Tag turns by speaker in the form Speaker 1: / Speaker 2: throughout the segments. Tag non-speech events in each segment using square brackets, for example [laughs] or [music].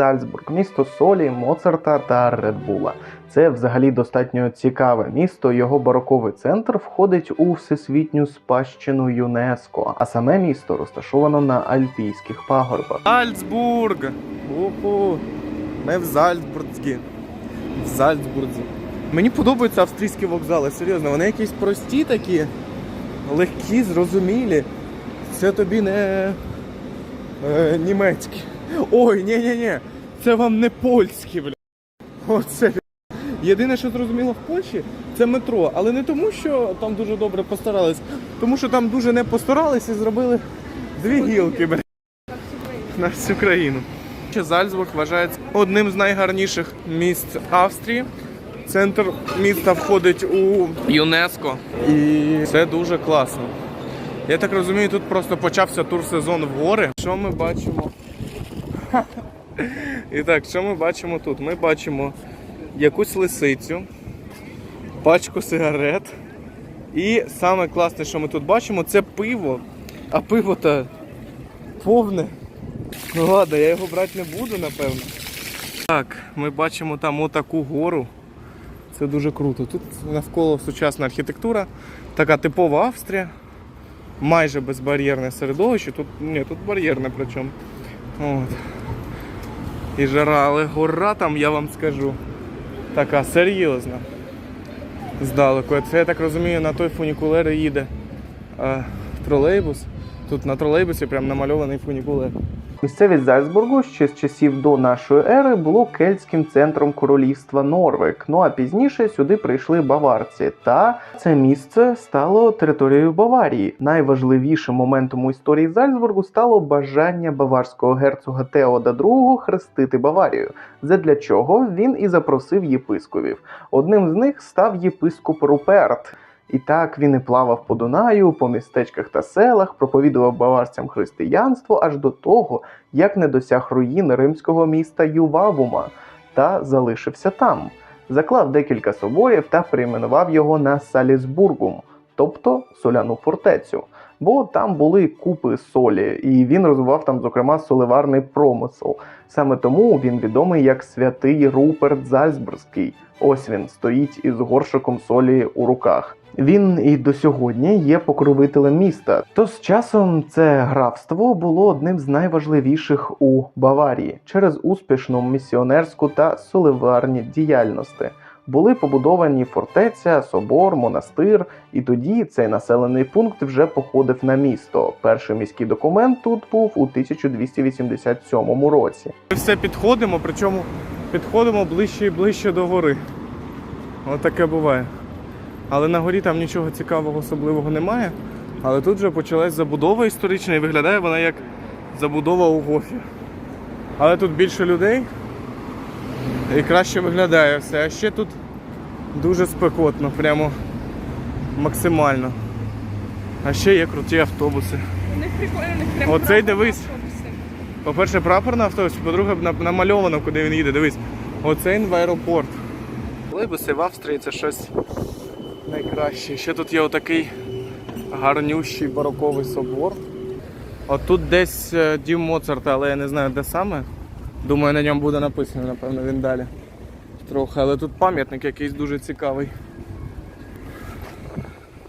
Speaker 1: Зальцбург, місто Солі, Моцарта та Редбула. Це взагалі достатньо цікаве місто. Його бароковий центр входить у всесвітню спадщину ЮНЕСКО, а саме місто розташовано на Альпійських пагорбах.
Speaker 2: Зальцбург! Уху! Ми в Зальцбурзі. В Зальцбурзі. Мені подобаються австрійські вокзали, серйозно. Вони якісь прості такі, легкі, зрозумілі. Це тобі не е, німецькі. Ой, ні-ні-ні. Це вам не польські, бля. Оце. Єдине, що зрозуміло в Польщі, це метро. Але не тому, що там дуже добре постарались, тому що там дуже не постарались і зробили дві гілки, бля на всю країну. Зальцбург вважається одним з найгарніших місць Австрії. Центр міста входить у ЮНЕСКо. І це дуже класно. Я так розумію, тут просто почався тур-сезон в гори. Що ми бачимо? [laughs] І так, що ми бачимо тут? Ми бачимо якусь лисицю, пачку сигарет. І саме класне, що ми тут бачимо, це пиво. А пиво то повне. Ну ладно, я його брати не буду, напевно. Так, ми бачимо там отаку гору. Це дуже круто. Тут навколо сучасна архітектура, така типова Австрія. Майже безбар'єрне середовище. Тут ні, тут бар'єрне причому. От. І жара, але гора там, я вам скажу, така серйозна. Здалеку. Це я так розумію, на той фунікулер їде е, тролейбус. Тут на тролейбусі прям намальований фунікулер.
Speaker 1: Місцевість Зальцбургу ще з часів до нашої ери було кельтським центром королівства Норвек. Ну а пізніше сюди прийшли баварці, та це місце стало територією Баварії. Найважливішим моментом у історії Зальцбургу стало бажання баварського герцога Теода II хрестити Баварію. Задля чого він і запросив єпископів. Одним з них став єпископ Руперт. І так він і плавав по Дунаю, по містечках та селах, проповідував баварцям християнство аж до того, як не досяг руїн римського міста Ювавума та залишився там. Заклав декілька соборів та перейменував його на Салісбургум, тобто соляну фортецю. Бо там були купи солі, і він розвивав там, зокрема, соливарний промисел. Саме тому він відомий як святий Руперт Зальцбурзький. Ось він стоїть із горшиком солі у руках. Він і до сьогодні є покровителем міста. То з часом це графство було одним з найважливіших у Баварії через успішну місіонерську та соливарні діяльності. Були побудовані фортеця, собор, монастир, і тоді цей населений пункт вже походив на місто. Перший міський документ тут був у 1287 році.
Speaker 2: Ми все підходимо, причому підходимо ближче і ближче до гори. Ось таке буває. Але на горі там нічого цікавого особливого немає. Але тут вже почалась забудова історична і виглядає вона як забудова у Гофі. Але тут більше людей і краще виглядає все. А ще тут дуже спекотно, прямо максимально. А ще є круті автобуси.
Speaker 3: У них прикольно, у них
Speaker 2: Оцей дивись. По-перше, прапор на автобусі, по-друге, намальовано, куди він їде. Дивись, оце він в аеропорт. Тролейбуси в Австрії це щось найкраще. Ще тут є отакий гарнющий бароковий собор. От тут десь е, дім Моцарта, але я не знаю де саме. Думаю, на ньому буде написано, напевно, він далі. Трохи, але тут пам'ятник якийсь дуже цікавий.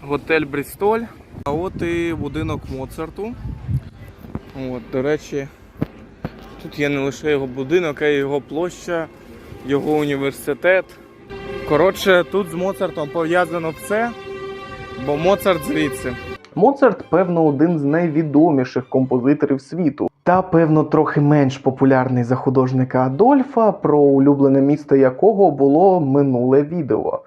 Speaker 2: Готель Брістоль. А от і будинок Моцарту. От, до речі, тут є не лише його будинок, а й його площа, його університет. Коротше, тут з Моцартом пов'язано все, бо Моцарт звідси.
Speaker 1: Моцарт, певно, один з найвідоміших композиторів світу. Та, певно, трохи менш популярний за художника Адольфа, про улюблене місто якого було минуле відео.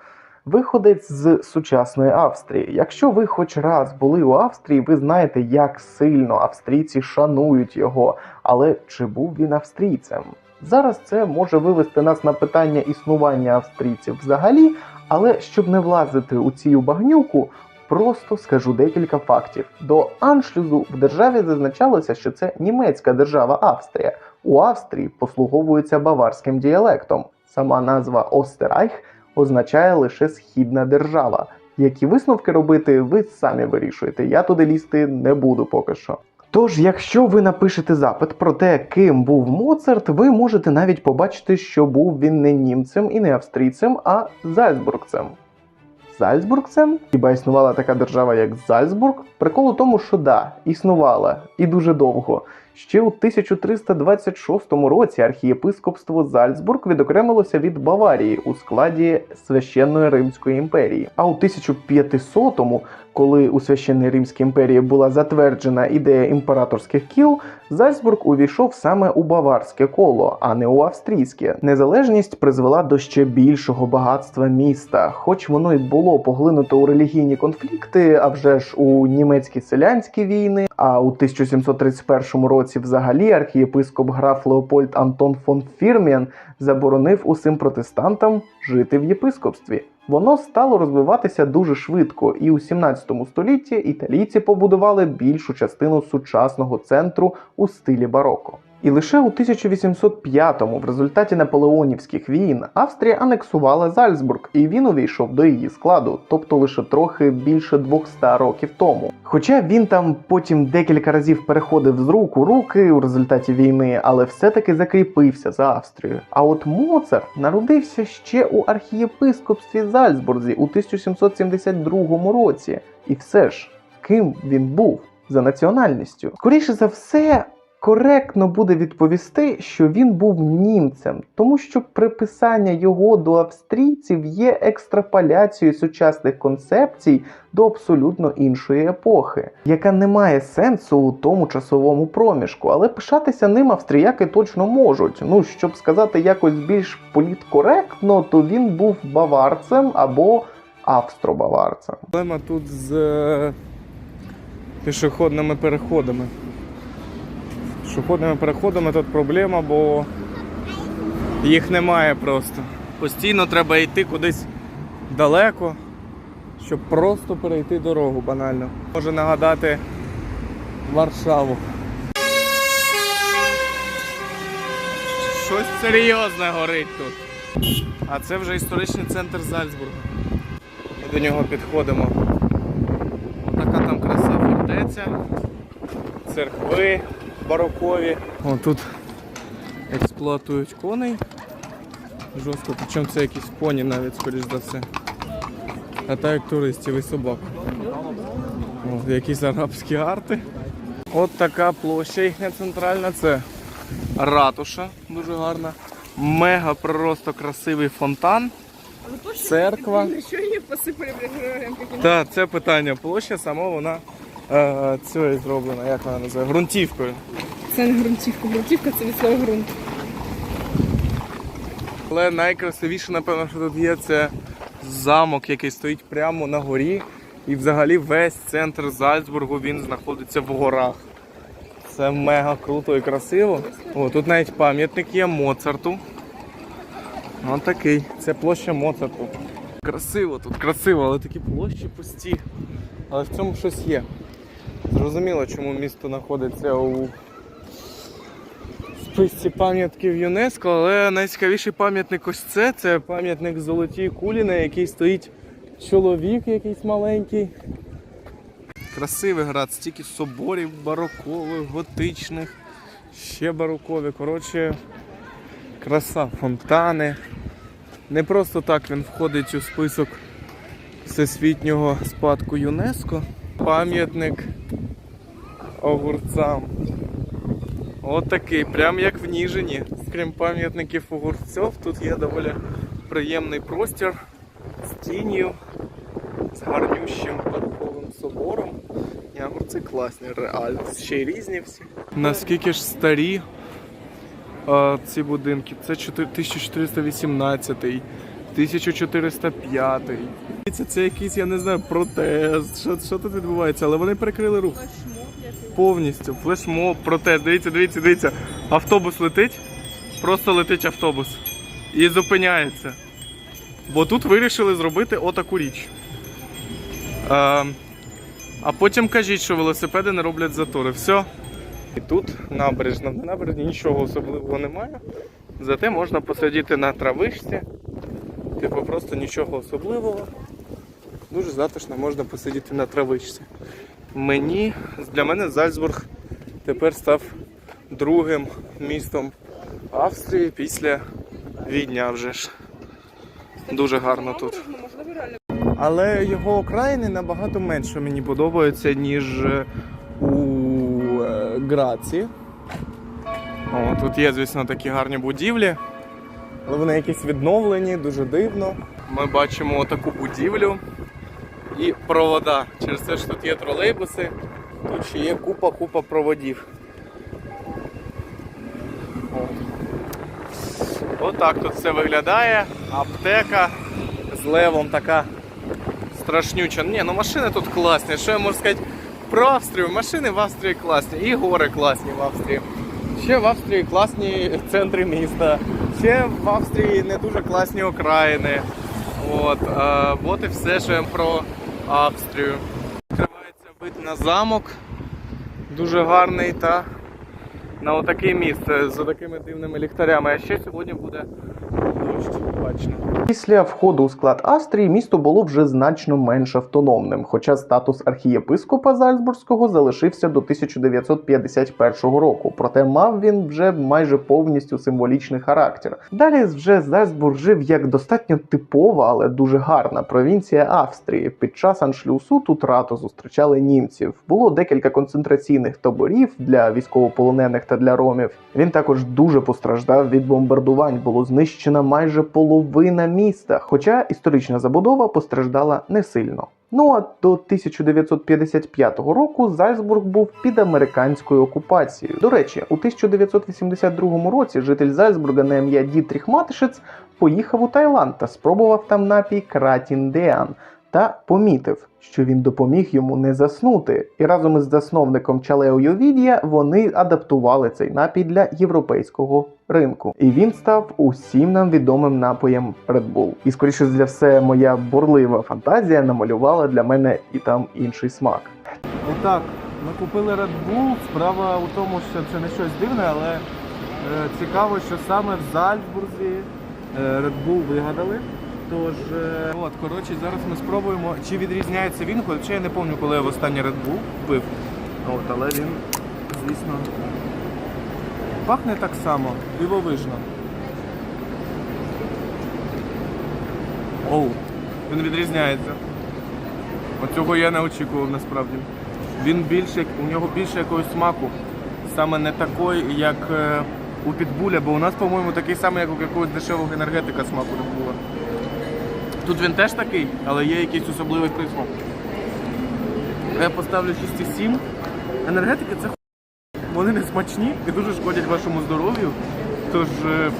Speaker 1: Виходець з сучасної Австрії. Якщо ви хоч раз були у Австрії, ви знаєте, як сильно австрійці шанують його. Але чи був він австрійцем? Зараз це може вивести нас на питання існування австрійців взагалі, але щоб не влазити у цю багнюку, Просто скажу декілька фактів. До аншлюзу в державі зазначалося, що це німецька держава Австрія. У Австрії послуговується баварським діалектом. Сама назва Остерайх означає лише східна держава. Які висновки робити, ви самі вирішуєте. Я туди лізти не буду поки що. Тож, якщо ви напишете запит про те, ким був Моцарт, ви можете навіть побачити, що був він не німцем і не австрійцем, а зальцбургцем. Зальцбургцем? Хіба існувала така держава, як Зальцбург? Прикол у тому, що да, існувала і дуже довго. Ще у 1326 році архієпископство Зальцбург відокремилося від Баварії у складі Священної Римської імперії. А у 1500-му, коли у Священній Римській імперії була затверджена ідея імператорських кіл, Зальцбург увійшов саме у баварське коло, а не у австрійське. Незалежність призвела до ще більшого багатства міста, хоч воно й було поглинуто у релігійні конфлікти, а вже ж у німецькі селянські війни. А у 1731 році взагалі архієпископ граф Леопольд Антон фон Фірміан заборонив усім протестантам жити в єпископстві. Воно стало розвиватися дуже швидко, і у 17 столітті італійці побудували більшу частину сучасного центру у стилі бароко. І лише у 1805-му, в результаті наполеонівських війн, Австрія анексувала Зальцбург, і він увійшов до її складу, тобто лише трохи більше 200 років тому. Хоча він там потім декілька разів переходив з рук у руки у результаті війни, але все-таки закріпився за Австрією. А от Моцарт народився ще у архієпископстві Зальцбурзі у 1772 році. І все ж, ким він був за національністю? Скоріше за все, коректно буде відповісти, що він був німцем, тому що приписання його до австрійців є екстраполяцією сучасних концепцій до абсолютно іншої епохи, яка не має сенсу у тому часовому проміжку, але пишатися ним австріяки точно можуть. Ну, щоб сказати якось більш політкоректно, то він був баварцем або австробаварцем.
Speaker 2: Проблема тут з е, пішохідними переходами. З пішохідними переходами тут проблема, бо їх немає просто. Постійно треба йти кудись далеко, щоб просто перейти дорогу банально. Може нагадати Варшаву. Щось серйозне горить тут. А це вже історичний центр Зальцбурга. Ми до нього підходимо. Така там краса фортеця, церкви барокові. О, тут експлуатують коней. Жорстко, причому це якісь поні навіть, скоріш за все. А так як туристів і собак. О, якісь арабські арти. От така площа їхня центральна. Це ратуша, дуже гарна. Мега просто красивий фонтан. Церква.
Speaker 3: Блин, героям каким-то.
Speaker 2: Так, це питання. Площа сама вона е, цією зроблена, як вона називає? Грунтівкою.
Speaker 3: Це не ґрунтівка, ґрунтівка це від слова ґрунт.
Speaker 2: Але найкрасивіше, напевно, що тут є, це замок, який стоїть прямо на горі. І взагалі весь центр Зальцбургу він знаходиться в горах. Це мега круто і красиво. О, тут навіть пам'ятник є Моцарту. Ось такий. Це площа Моцарту. Красиво тут, красиво, але такі площі пусті. Але в цьому щось є. Зрозуміло, чому місто знаходиться у списці пам'ятків ЮНЕСКО, але найцікавіший пам'ятник ось це. Це пам'ятник золотій кулі, на якій стоїть чоловік якийсь маленький. Красивий град, стільки соборів барокових, готичних, ще барокові. Коротше, краса, фонтани. Не просто так він входить у список всесвітнього спадку ЮНЕСКО. Пам'ятник огурцам. От такий, прям як в Ніжині. Крім пам'ятників огурців, тут є доволі приємний простір з тінню, з гарнющим парковим собором. І огурці класні, реально. Ще й різні всі. Наскільки ж старі ці будинки? Це 4- 1418, 1405. Це, це якийсь, я не знаю, протест. Що, що тут відбувається? Але вони перекрили рух. Повністю. Флешмоб, протест. Дивіться, дивіться, дивіться. Автобус летить, просто летить автобус. І зупиняється. Бо тут вирішили зробити отаку річ. А, а потім кажіть, що велосипеди не роблять затори. Все. І тут набережна. На набережні нічого особливого немає. Зате можна посидіти на травичці. Типу просто нічого особливого. Дуже затишно можна посидіти на травичці. Мені, для мене Зальцбург тепер став другим містом Австрії після Відня вже ж. Дуже гарно тут. Але його окраїни набагато менше мені подобаються, ніж е, у е, Граці. О, тут є, звісно, такі гарні будівлі, але вони якісь відновлені, дуже дивно. Ми бачимо таку будівлю і провода. Через те, що тут є тролейбуси, тут ще є купа-купа проводів. От. Отак тут все виглядає. Аптека з левом така страшнюча. Ні, ну машини тут класні. Що я можу сказати про Австрію? Машини в Австрії класні, і гори класні в Австрії. Ще в Австрії класні центри міста. Ще в Австрії не дуже класні окраїни. От, е, от і все, що я про Австрію. Відкривається вид на замок. Дуже гарний та на отаке місце з такими дивними ліхтарями. А ще сьогодні буде дощ, бачно.
Speaker 1: Після входу у склад Австрії місто було вже значно менш автономним, хоча статус архієпископа Зальцбурзького залишився до 1951 року, проте мав він вже майже повністю символічний характер. Далі вже Зальцбург жив як достатньо типова, але дуже гарна провінція Австрії. Під час аншлюсу тут рато зустрічали німців. Було декілька концентраційних таборів для військовополонених та для ромів. Він також дуже постраждав від бомбардувань. Було знищена майже половина міста, хоча історична забудова постраждала не сильно. Ну а до 1955 року Зальцбург був під американською окупацією. До речі, у 1982 році житель Зальцбурга на ім'я Дітріх Матишець поїхав у Таїланд та спробував там напій Кратін Деан та помітив, що він допоміг йому не заснути. І разом із засновником Чалео Йовідія вони адаптували цей напій для європейського ринку. І він став усім нам відомим напоєм Red Bull. І скоріше за все, моя бурлива фантазія намалювала для мене і там інший смак.
Speaker 2: Отак, ми купили Red Bull. Справа у тому, що це не щось дивне, але е, цікаво, що саме в Зальцбурзі е, Red Bull вигадали. Тож, е, от, коротше, зараз ми спробуємо, чи відрізняється він, хоча я не пам'ятаю, коли я в останній Red Bull пив. От, але він, звісно, пахне так само, дивовижно. Оу, він відрізняється. Оцього я не очікував насправді. Він більше, у нього більше якогось смаку. Саме не такий, як е, у підбуля, бо у нас, по-моєму, такий самий, як у якогось дешевого енергетика смаку. Тут він теж такий, але є якийсь особливий присмак. Я поставлю 6,7. Енергетики це. Вони не смачні і дуже шкодять вашому здоров'ю. Тож, е,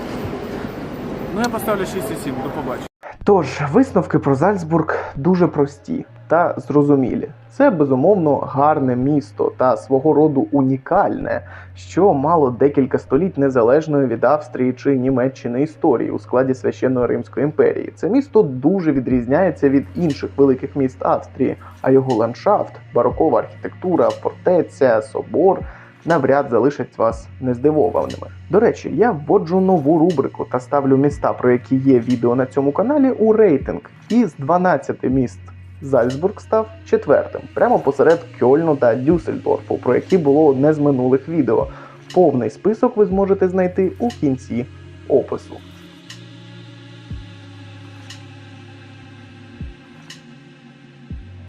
Speaker 2: ну я поставлю 6,7, до побачення.
Speaker 1: Тож, висновки про Зальцбург дуже прості та зрозумілі. Це безумовно гарне місто та свого роду унікальне, що мало декілька століть незалежної від Австрії чи Німеччини історії у складі священної Римської імперії. Це місто дуже відрізняється від інших великих міст Австрії, а його ландшафт, барокова архітектура, фортеця, собор навряд залишать вас нездивованими. До речі, я вводжу нову рубрику та ставлю міста, про які є відео на цьому каналі, у рейтинг. І з 12 міст Зальцбург став четвертим, прямо посеред Кьольну та Дюссельдорфу, про які було одне з минулих відео. Повний список ви зможете знайти у кінці опису.